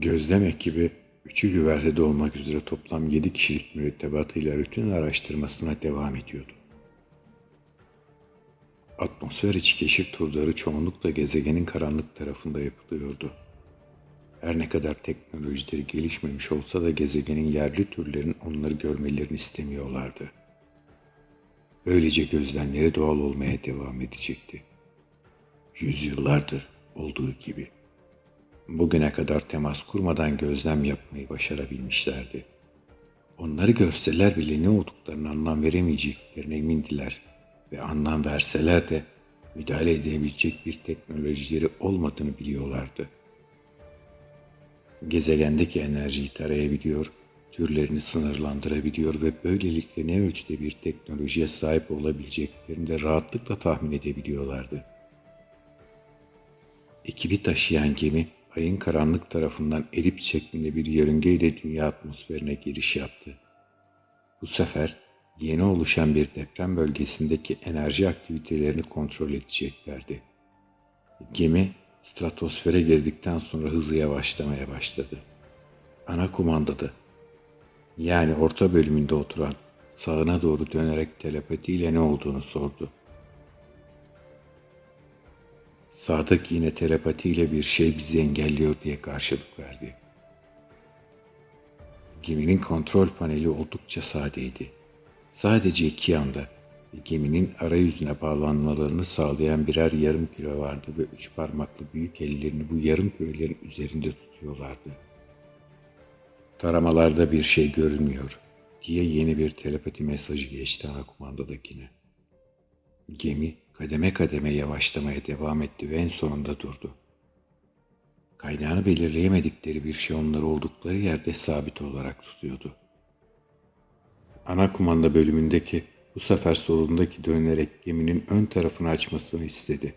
Gözlem ekibi üçü güvertede olmak üzere toplam yedi kişilik mürettebatıyla rutin araştırmasına devam ediyordu. Atmosfer içi keşif turları çoğunlukla gezegenin karanlık tarafında yapılıyordu. Her ne kadar teknolojileri gelişmemiş olsa da gezegenin yerli türlerin onları görmelerini istemiyorlardı. Böylece gözlemleri doğal olmaya devam edecekti. Yüzyıllardır olduğu gibi. Bugüne kadar temas kurmadan gözlem yapmayı başarabilmişlerdi. Onları görseler bile ne olduklarını anlam veremeyeceklerine emindiler ve anlam verseler de müdahale edebilecek bir teknolojileri olmadığını biliyorlardı. Gezegendeki enerjiyi tarayabiliyor, türlerini sınırlandırabiliyor ve böylelikle ne ölçüde bir teknolojiye sahip olabileceklerini de rahatlıkla tahmin edebiliyorlardı. Ekibi taşıyan gemi ayın karanlık tarafından elips şeklinde bir yörüngeyle dünya atmosferine giriş yaptı. Bu sefer yeni oluşan bir deprem bölgesindeki enerji aktivitelerini kontrol edeceklerdi. Gemi stratosfere girdikten sonra hızı yavaşlamaya başladı. Ana kumandada yani orta bölümünde oturan sağına doğru dönerek telepatiyle ne olduğunu sordu. Sadık yine telepatiyle bir şey bizi engelliyor diye karşılık verdi. Geminin kontrol paneli oldukça sadeydi. Sadece iki yanda ve geminin arayüzüne bağlanmalarını sağlayan birer yarım küre vardı ve üç parmaklı büyük ellerini bu yarım kürelerin üzerinde tutuyorlardı. Taramalarda bir şey görünmüyor diye yeni bir telepati mesajı geçti ana kumandadakine. Gemi kademe kademe yavaşlamaya devam etti ve en sonunda durdu. Kaynağını belirleyemedikleri bir şey onları oldukları yerde sabit olarak tutuyordu. Ana kumanda bölümündeki bu sefer solundaki dönerek geminin ön tarafını açmasını istedi.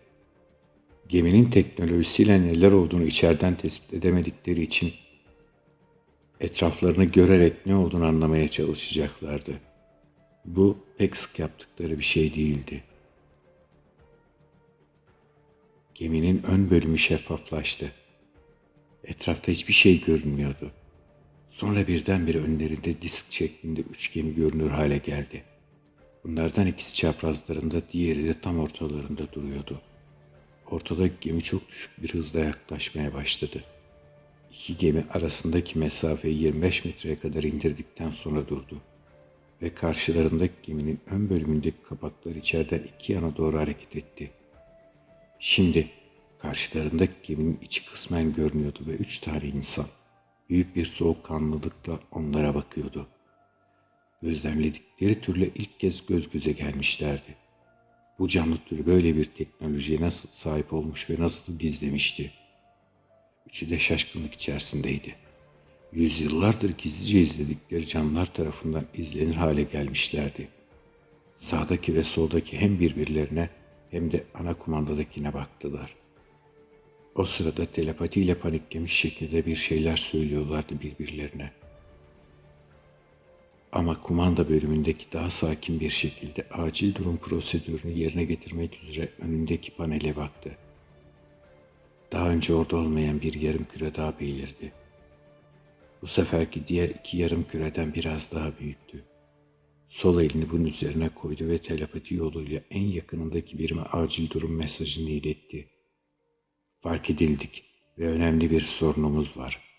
Geminin teknolojisiyle neler olduğunu içeriden tespit edemedikleri için etraflarını görerek ne olduğunu anlamaya çalışacaklardı. Bu pek sık yaptıkları bir şey değildi. Geminin ön bölümü şeffaflaştı. Etrafta hiçbir şey görünmüyordu. Sonra birdenbire önlerinde disk şeklinde üç gemi görünür hale geldi. Bunlardan ikisi çaprazlarında, diğeri de tam ortalarında duruyordu. Ortadaki gemi çok düşük bir hızla yaklaşmaya başladı. İki gemi arasındaki mesafeyi 25 metreye kadar indirdikten sonra durdu ve karşılarındaki geminin ön bölümündeki kapaklar içeriden iki yana doğru hareket etti. Şimdi karşılarındaki geminin içi kısmen görünüyordu ve üç tane insan büyük bir soğukkanlılıkla onlara bakıyordu. Gözlemledikleri türle ilk kez göz göze gelmişlerdi. Bu canlı türü böyle bir teknolojiye nasıl sahip olmuş ve nasıl gizlemişti? Üçü de şaşkınlık içerisindeydi. Yüzyıllardır gizlice izledikleri canlılar tarafından izlenir hale gelmişlerdi. Sağdaki ve soldaki hem birbirlerine hem de ana kumandadakine baktılar. O sırada telepatiyle paniklemiş şekilde bir şeyler söylüyorlardı birbirlerine. Ama kumanda bölümündeki daha sakin bir şekilde acil durum prosedürünü yerine getirmek üzere önündeki panele baktı. Daha önce orada olmayan bir yarım küre daha belirdi. Bu seferki diğer iki yarım küreden biraz daha büyüktü. Sol elini bunun üzerine koydu ve telepati yoluyla en yakınındaki birime acil durum mesajını iletti. Fark edildik ve önemli bir sorunumuz var.